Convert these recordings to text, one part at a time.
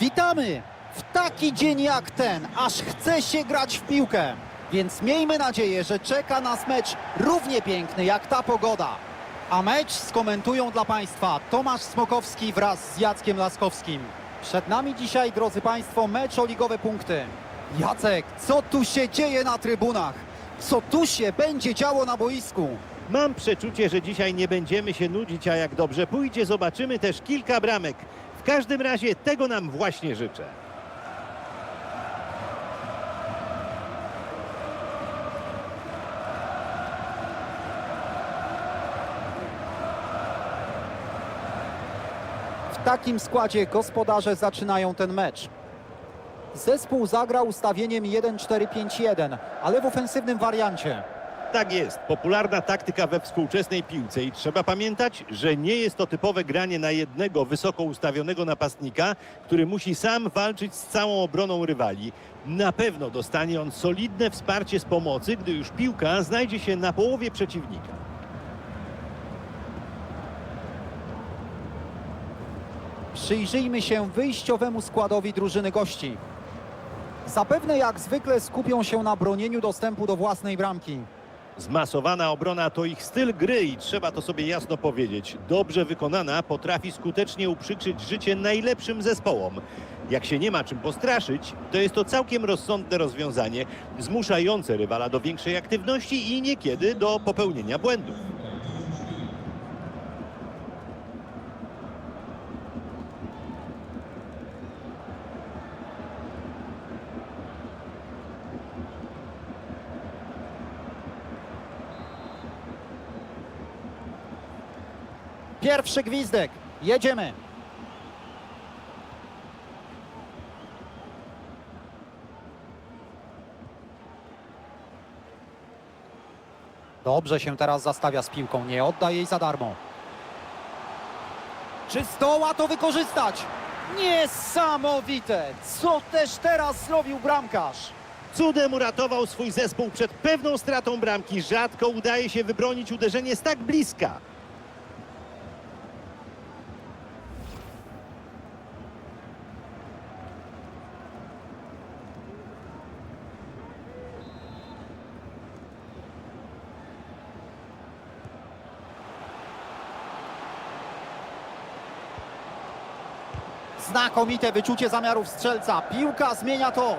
Witamy w taki dzień jak ten, aż chce się grać w piłkę. Więc miejmy nadzieję, że czeka nas mecz równie piękny jak ta pogoda. A mecz skomentują dla Państwa Tomasz Smokowski wraz z Jackiem Laskowskim. Przed nami dzisiaj, drodzy Państwo, mecz o ligowe punkty. Jacek, co tu się dzieje na trybunach? Co tu się będzie działo na boisku? Mam przeczucie, że dzisiaj nie będziemy się nudzić, a jak dobrze pójdzie, zobaczymy też kilka bramek. Każdym razie tego nam właśnie życzę. W takim składzie gospodarze zaczynają ten mecz. Zespół zagrał ustawieniem 1-4-5-1, ale w ofensywnym wariancie. Tak jest, popularna taktyka we współczesnej piłce i trzeba pamiętać, że nie jest to typowe granie na jednego wysoko ustawionego napastnika, który musi sam walczyć z całą obroną rywali. Na pewno dostanie on solidne wsparcie z pomocy, gdy już piłka znajdzie się na połowie przeciwnika. Przyjrzyjmy się wyjściowemu składowi drużyny gości. Zapewne jak zwykle skupią się na bronieniu dostępu do własnej bramki. Zmasowana obrona to ich styl gry i trzeba to sobie jasno powiedzieć. Dobrze wykonana potrafi skutecznie uprzykrzyć życie najlepszym zespołom. Jak się nie ma czym postraszyć, to jest to całkiem rozsądne rozwiązanie, zmuszające rywala do większej aktywności i niekiedy do popełnienia błędów. Pierwszy gwizdek. Jedziemy. Dobrze się teraz zastawia z piłką, nie odda jej za darmo. Czy zdoła to wykorzystać? Niesamowite! Co też teraz zrobił bramkarz? Cudem uratował swój zespół przed pewną stratą bramki. Rzadko udaje się wybronić uderzenie z tak bliska. Znakomite wyczucie zamiarów strzelca. Piłka zmienia tor.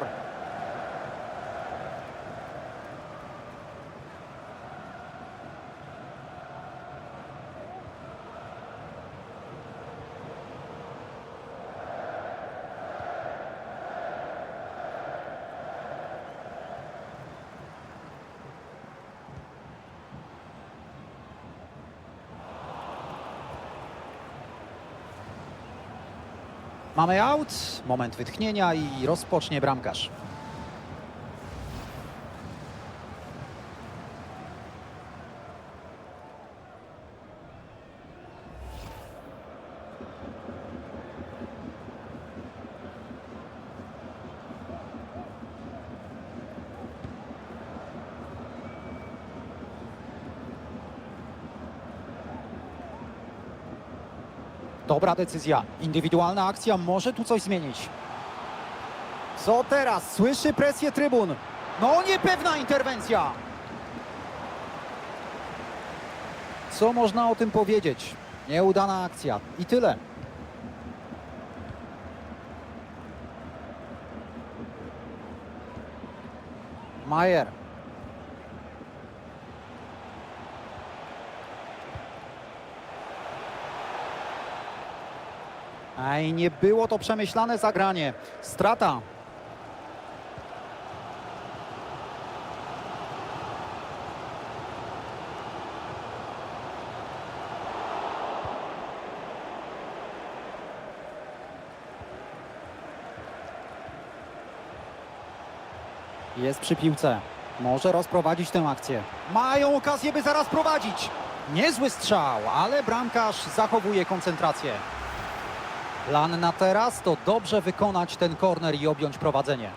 Mamy aut, moment wytchnienia i rozpocznie bramkarz. Dobra decyzja. Indywidualna akcja może tu coś zmienić. Co teraz? Słyszy presję trybun. No niepewna interwencja. Co można o tym powiedzieć? Nieudana akcja. I tyle. Majer. Aj, nie było to przemyślane zagranie. Strata. Jest przy piłce. Może rozprowadzić tę akcję. Mają okazję, by zaraz prowadzić. Niezły strzał, ale bramkarz zachowuje koncentrację. Plan na teraz to dobrze wykonać ten korner i objąć prowadzenie.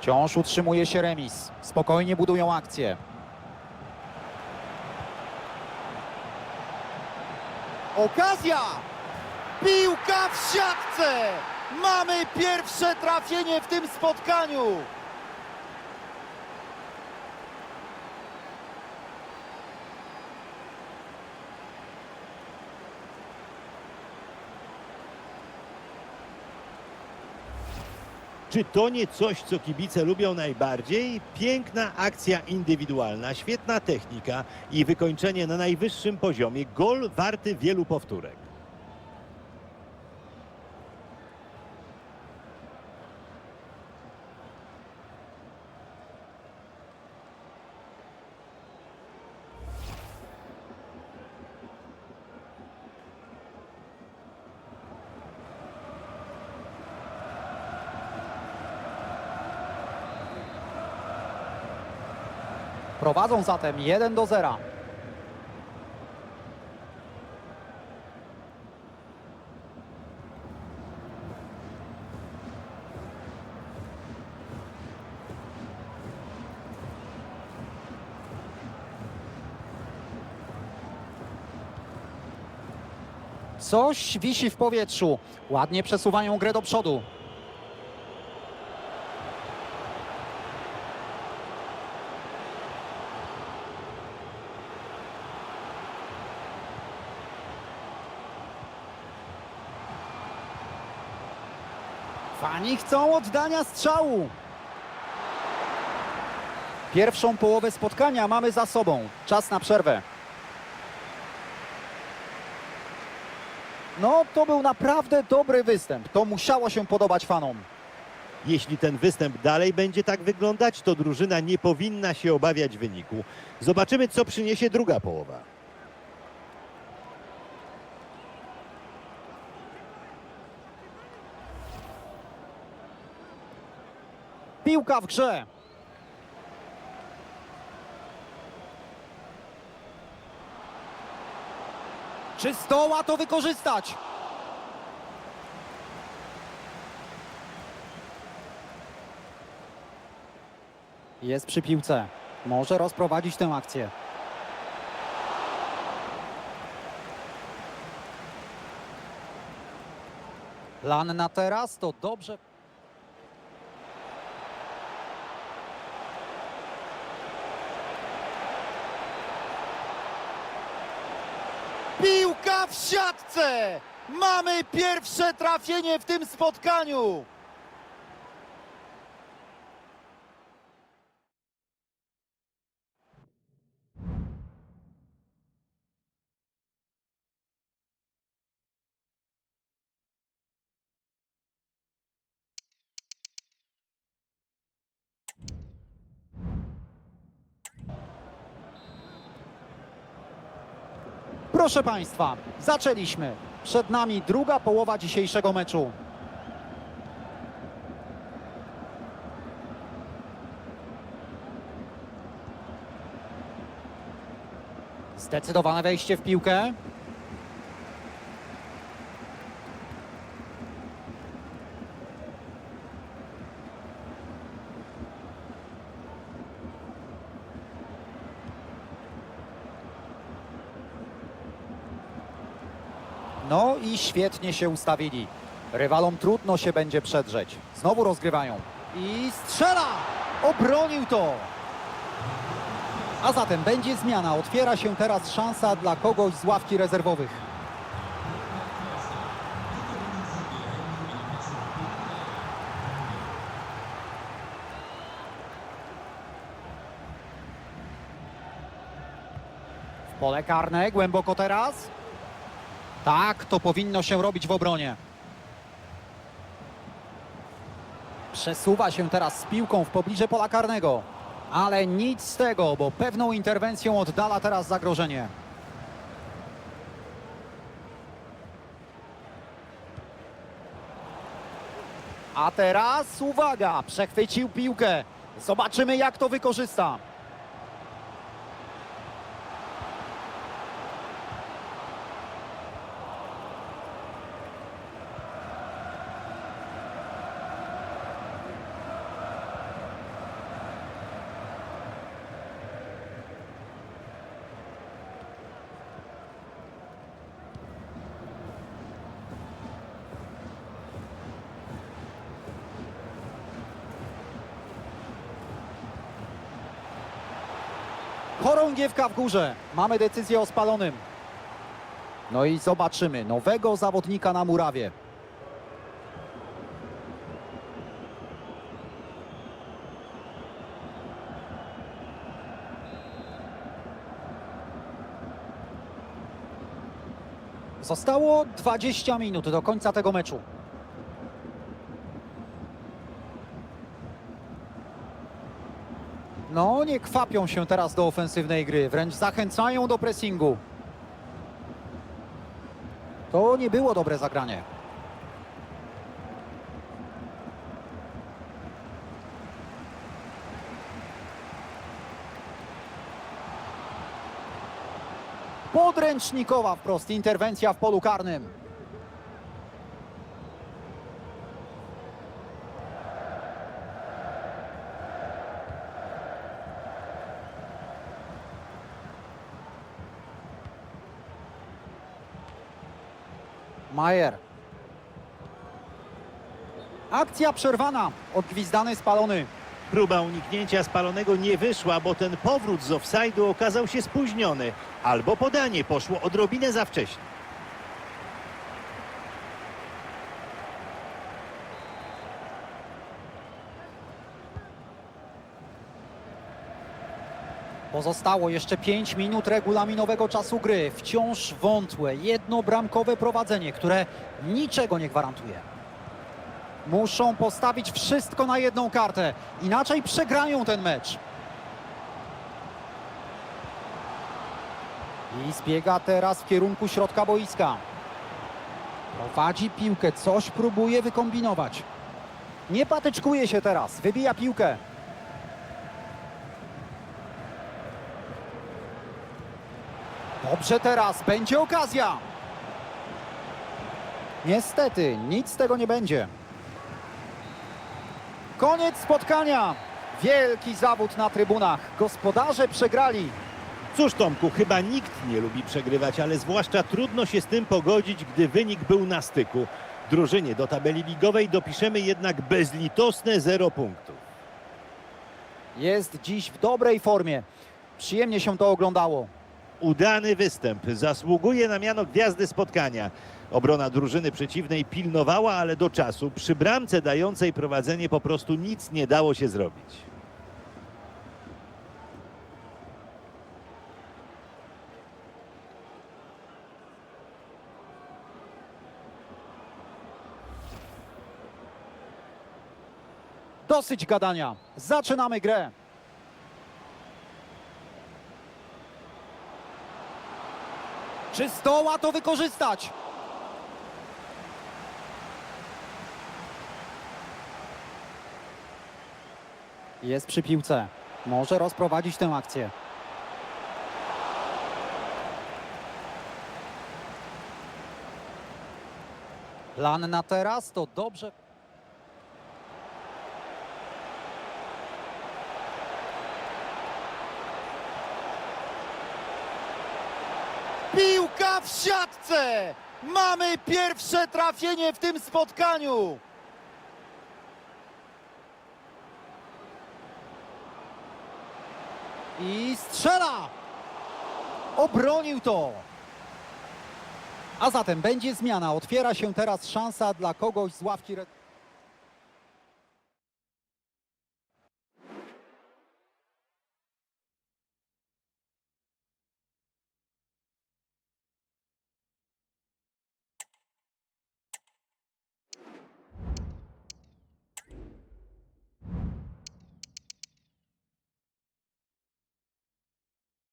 Wciąż utrzymuje się remis. Spokojnie budują akcję. Okazja! Piłka w siatce! Mamy pierwsze trafienie w tym spotkaniu! Czy to nie coś, co kibice lubią najbardziej? Piękna akcja indywidualna, świetna technika i wykończenie na najwyższym poziomie. Gol warty wielu powtórek. Prowadzą zatem 1 do 0. Coś wisi w powietrzu. Ładnie przesuwają grę do przodu. Fani chcą oddania strzału. Pierwszą połowę spotkania mamy za sobą. Czas na przerwę. No, to był naprawdę dobry występ. To musiało się podobać fanom. Jeśli ten występ dalej będzie tak wyglądać, to drużyna nie powinna się obawiać wyniku. Zobaczymy, co przyniesie druga połowa. Piłka w grze. Czy zdoła to wykorzystać? Jest przy piłce. Może rozprowadzić tę akcję. Plan na teraz to dobrze. Piłka w siatce! Mamy pierwsze trafienie w tym spotkaniu! Proszę Państwa, zaczęliśmy. Przed nami druga połowa dzisiejszego meczu. Zdecydowane wejście w piłkę. No i świetnie się ustawili. Rywalom trudno się będzie przedrzeć. Znowu rozgrywają. I strzela! Obronił to! A zatem będzie zmiana. Otwiera się teraz szansa dla kogoś z ławki rezerwowych. Pole karne, głęboko teraz. Tak, to powinno się robić w obronie. Przesuwa się teraz z piłką w pobliże pola karnego. Ale nic z tego, bo pewną interwencją oddala teraz zagrożenie. A teraz uwaga, przechwycił piłkę. Zobaczymy jak to wykorzysta. Chorągiewka w górze. Mamy decyzję o spalonym. No i zobaczymy nowego zawodnika na murawie. Zostało 20 minut do końca tego meczu. No, nie kwapią się teraz do ofensywnej gry, wręcz zachęcają do pressingu. To nie było dobre zagranie. Podręcznikowa wprost interwencja w polu karnym. Majer. Akcja przerwana. Odgwizdany spalony. Próba uniknięcia spalonego nie wyszła, bo ten powrót z offside'u okazał się spóźniony. Albo podanie poszło odrobinę za wcześnie. Pozostało jeszcze 5 minut regulaminowego czasu gry. Wciąż wątłe, jednobramkowe prowadzenie, które niczego nie gwarantuje. Muszą postawić wszystko na jedną kartę, inaczej przegrają ten mecz. I zbiega teraz w kierunku środka boiska. Prowadzi piłkę, coś próbuje wykombinować. Nie patyczkuje się teraz, wybija piłkę. Dobrze teraz, będzie okazja. Niestety, nic z tego nie będzie. Koniec spotkania. Wielki zawód na trybunach. Gospodarze przegrali. Cóż Tomku, chyba nikt nie lubi przegrywać, ale zwłaszcza trudno się z tym pogodzić, gdy wynik był na styku. Drużynie do tabeli ligowej dopiszemy jednak bezlitosne 0 punktów. Jest dziś w dobrej formie. Przyjemnie się to oglądało. Udany występ zasługuje na miano gwiazdy spotkania. Obrona drużyny przeciwnej pilnowała, ale do czasu przy bramce dającej prowadzenie po prostu nic nie dało się zrobić. Dosyć gadania. Zaczynamy grę. Czy zdoła to wykorzystać? Jest przy piłce. Może rozprowadzić tę akcję. Plan na teraz to dobrze. Piłka w siatce! Mamy pierwsze trafienie w tym spotkaniu! I strzela! Obronił to! A zatem będzie zmiana. Otwiera się teraz szansa dla kogoś z ławki.